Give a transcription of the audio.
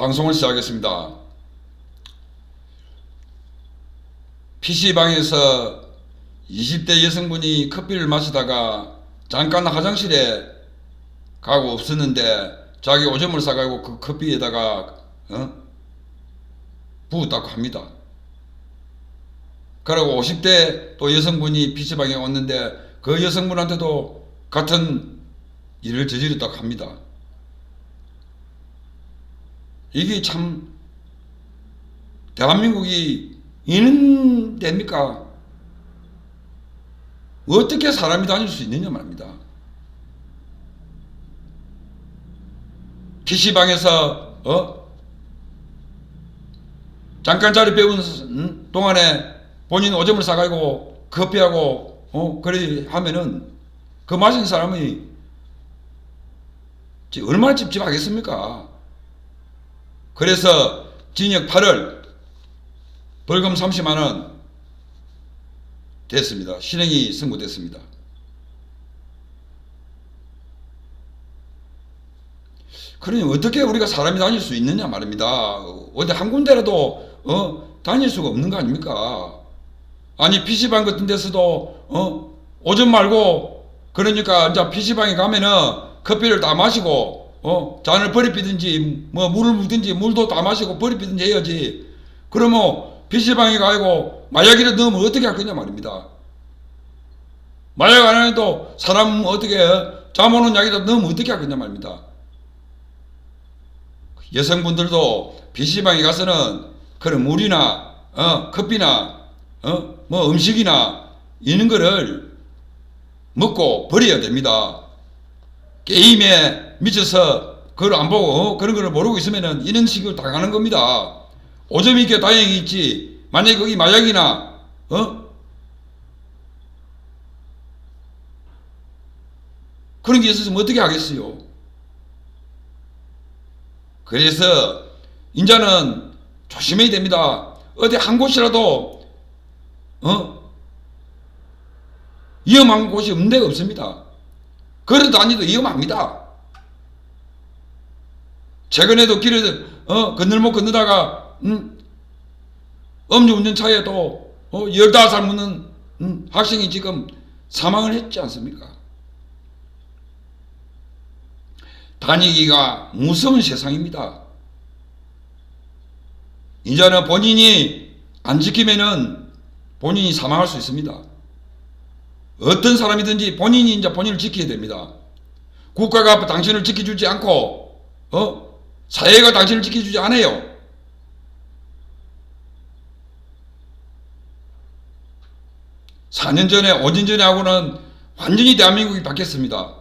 방송을 시작하겠습니다. PC방에서 20대 여성분이 커피를 마시다가 잠깐 화장실에 가고 없었는데 자기 오줌을 싸가지고 그 커피에다가 어? 부었다고 합니다. 그리고 50대 또 여성분이 PC방에 왔는데 그 여성분한테도 같은 일을 저지르다고 합니다. 이게 참 대한민국이 이는 됩니까? 어떻게 사람이 다닐 수 있느냐 말입니다. PC방에서 어? 잠깐 자리 배운 음? 동안에 본인 오줌을 싸가지고 커피하고 어 그래 하면은 그 마신 사람이 지- 얼마나 찝찝하겠습니까? 그래서 징역 8월 벌금 30만 원 됐습니다. 실행이 선고됐습니다. 그러니 어떻게 우리가 사람이 다닐 수 있느냐 말입니다. 어디 한 군데라도 어, 다닐 수가 없는 거 아닙니까? 아니 PC방 같은 데서도 어, 오줌 말고 그러니까 이제 PC방에 가면은 커피를 다 마시고 어, 잔을 버리피든지 뭐 물을 묻든지 물도 다 마시고 버리피든지 해야지. 그러면 PC방에 가고 마약이라 넣으면 어떻게 할 거냐 말입니다. 마약 안 해도 사람 어떻게 잠 오는 약이라 넣으면 어떻게 할 거냐 말입니다. 여성분들도 PC방에 가서는 그런 물이나 어, 커피나 어, 뭐 음식이나 이런 거를 먹고 버려야 됩니다. 게임에 미쳐서 그걸 안 보고 어, 그런 거를 모르고 있으면은 이런 식으로 당하는 겁니다. 오점이 있게 다행히 있지. 만약에 거기 마약이나 어? 그런 게 있었으면 어떻게 하겠어요? 그래서 인자는 조심해야 됩니다. 어디 한 곳이라도 어 위험한 곳이 없는 데가 없습니다. 걸어 다니도 위험합니다. 최근에도 길에 어 건널목 건너다가 음, 음주운전차에 또 어, 15살 묻는 음, 학생이 지금 사망을 했지 않습니까? 다니기가 무서운 세상입니다. 이제는 본인이 안 지키면은 본인이 사망할 수 있습니다. 어떤 사람이든지 본인이 이제 본인을 지켜야 됩니다. 국가가 당신을 지켜주지 않고, 어? 사회가 당신을 지켜주지 않아요. (4년) 전에 (5년) 전에 하고는 완전히 대한민국이 바뀌었습니다.